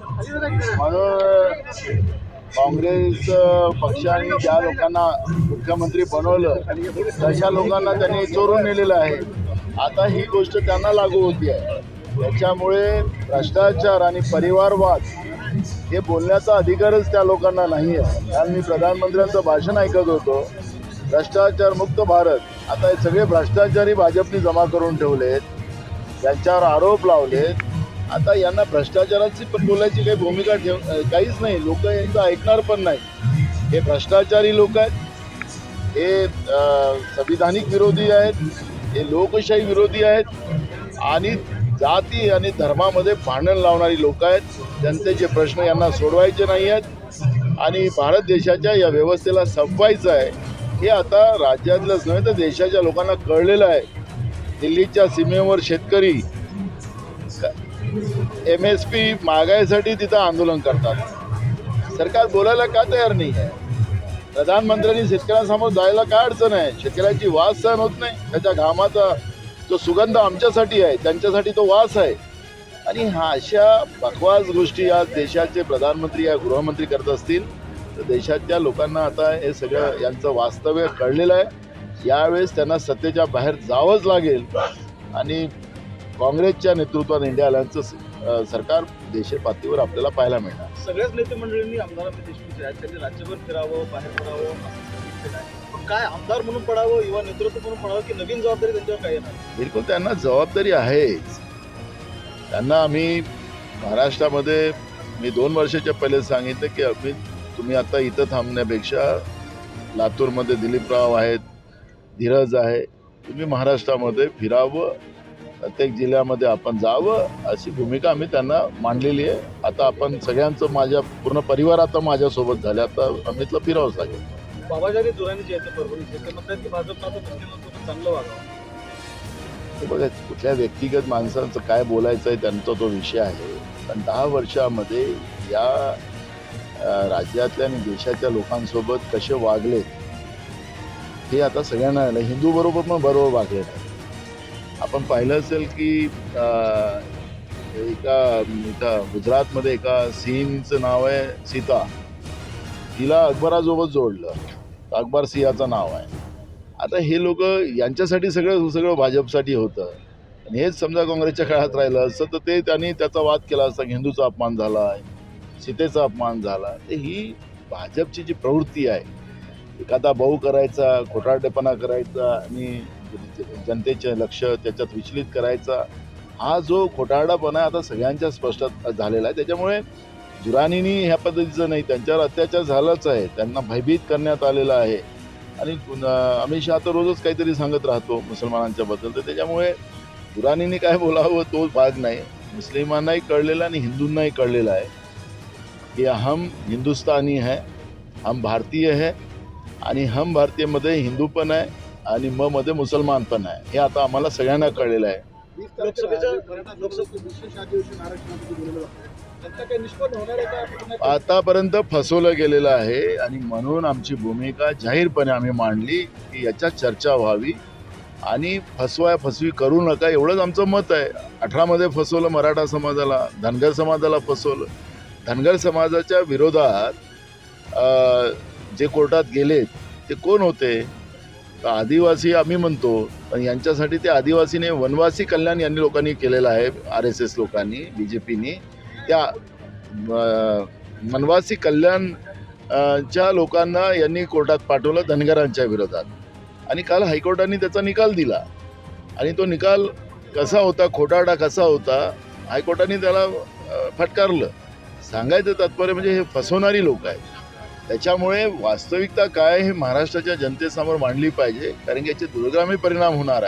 म्हणून काँग्रेस पक्षाने ज्या लोकांना मुख्यमंत्री बनवलं तशा लोकांना त्यांनी चोरून नेलेलं आहे. आता ही गोष्ट त्यांना लागू होती आहे त्याच्यामुळे भ्रष्टाचार आणि परिवारवाद हे बोलण्याचा अधिकारच त्या लोकांना नाही आहे कारण मी प्रधानमंत्र्यांचं भाषण ऐकत होतो. भ्रष्टाचार मुक्त भारत. आता हे सगळे भ्रष्टाचारी भाजपने जमा करून ठेवलेत. त्यांच्यावर आरोप लावलेत. आता यांना भ्रष्टाचाराची पण बोलायची काही भूमिका ठेव काहीच नाही. लोक यांचं ऐकणार पण नाही. हे भ्रष्टाचारी लोक आहेत. हे संविधानिक विरोधी आहेत. हे लोकशाही विरोधी आहेत. आणि जाती आणि धर्मामध्ये भांडण लावणारी लोक आहेत. जनतेचे प्रश्न यांना सोडवायचे नाही आहेत. आणि भारत देशाच्या या व्यवस्थेला संपवायचं आहे. हे आता राज्यातलंच नव्हे तर देशाच्या लोकांना कळलेलं आहे. दिल्लीच्या सीमेवर शेतकरी एम एस पी मागायसाठी तिथं आंदोलन करतात. सरकार बोलायला का तयार नाही आहे? प्रधानमंत्र्यांनी शेतकऱ्यांसमोर जायला काय अडचण आहे? शेतकऱ्यांची वास सहन होत नाही. त्याच्या घामाचा जो सुगंध आमच्यासाठी आहे त्यांच्यासाठी तो वास आहे. आणि हा अशा बकवास गोष्टी आज देशाचे प्रधानमंत्री या गृहमंत्री करत असतील तर देशातल्या लोकांना आता हे सगळं यांचं वास्तव्य कळलेलं आहे. यावेळेस त्यांना सत्तेच्या बाहेर जावंच लागेल. आणि काँग्रेसच्या नेतृत्वात इंडिया अलायन्सचं सरकार देशीय पातळीवर आपल्याला पाहायला मिळणार. सगळ्याच नेते मंडळींनी आमदारांना देशमुख आहेत त्यांनी राज्यभर फिरावं बाहेर पडावं काय आमदार म्हणून पडावं युवा नेतृत्व म्हणून पडावं की नवीन जबाबदारी त्यांच्यावर काय येणार? बिलकुल त्यांना जबाबदारी आहेच. त्यांना आम्ही महाराष्ट्रामध्ये मी दोन वर्षाच्या पहिले सांगितलं की आम्ही तुम्ही आता इथं थांबण्यापेक्षा लातूरमध्ये दिलीपराव आहेत धीरज आहे तुम्ही महाराष्ट्रामध्ये फिरावं प्रत्येक जिल्ह्यामध्ये आपण जावं अशी भूमिका आम्ही त्यांना मांडलेली आहे. आता आपण सगळ्यांचं माझ्या पूर्ण परिवार आता माझ्यासोबत झाले. आता अमितला फिरावंच लागेल. बाबाजानी दुराणी जे आहेत परभणी. ते म्हणतात की भाजपनं आता मुस्लिमांसोबत चांगलं वागावं. बघा कुठल्या व्यक्तिगत माणसांचं काय बोलायचं आहे त्यांचा तो विषय आहे. पण दहा वर्षामध्ये या राज्यातल्या आणि देशाच्या लोकांसोबत कसे वागले हे आता सगळ्यांना हिंदू बरोबर पण बरोबर वागले नाही. आपण पाहिलं असेल की एका इथं गुजरातमध्ये एका सिंहचं नाव आहे सीता. तिला अकबरासोबत जोडलं. अकबर सिंहाचं नाव आहे. आता हे लोक यांच्यासाठी सगळं सगळं भाजपसाठी होतं. आणि हेच समजा काँग्रेसच्या काळात राहिलं असतं तर ते त्यांनी त्याचा वाद केला असता. हिंदूचा अपमान झाला सीतेचा अपमान झाला तर ही भाजपची जी प्रवृत्ती आहे एखादा भाऊ करायचा खोटारडेपणा करायचा आणि जनतेचे लक्ष त्याच्यात विचलित करायचा हा जो खोटारडापणा आहे आता सगळ्यांच्या स्पष्ट झालेला आहे. त्याच्यामुळे जुरानीनी ह्या पद्धतीचं नाही त्यांच्यावर अत्याचार झालाच आहे. त्यांना भयभीत करण्यात आलेला आहे. आणि पुन्हा अमित शहा तर रोजच काहीतरी सांगत राहतो मुसलमानांच्या बद्दल. तर त्याच्यामुळे दुरानीने काय बोलावं तो भाग नाही. मुस्लिमांनाही कळलेला आणि हिंदूंनाही कळलेला आहे की हम हिंदुस्तानी है हम भारतीय है आणि हम भारतीयमध्ये हिंदू पण आहे आणि म मध्ये मुसलमान पण आहे. हे आता आम्हाला सगळ्यांना कळलेलं आहे. आतापर्यंत फसवलं गेलेलं आहे आणि म्हणून आमची भूमिका जाहीरपणे आम्ही मांडली की याच्यात चर्चा व्हावी आणि फसवाय फसवी करू नका एवढंच आमचं मत आहे. अठरामध्ये फसवलं मराठा समाजाला धनगर समाजाला फसवलं. धनगर समाजाच्या विरोधात जे कोर्टात गेलेत ते कोण होते? तर आदिवासी आम्ही म्हणतो पण यांच्यासाठी ते आदिवासीने वनवासी कल्याण यांनी लोकांनी केलेलं आहे आर एस एस लोकांनी बी जे पीनी. त्या वनवासी कल्याण च्या लोकांना यांनी कोर्टात पाठवलं धनगरांच्या विरोधात. आणि काल हायकोर्टाने त्याचा निकाल दिला. आणि तो निकाल कसा होता खोटाडा कसा होता हायकोर्टाने त्याला फटकारलं. सांगायचं तात्पर्य म्हणजे हे फसवणारी लोक आहेत. त्याच्यामुळे वास्तविकता काय हे महाराष्ट्राच्या जनतेसमोर मांडली पाहिजे कारण की याचे दूरगामी परिणाम होणार आहे.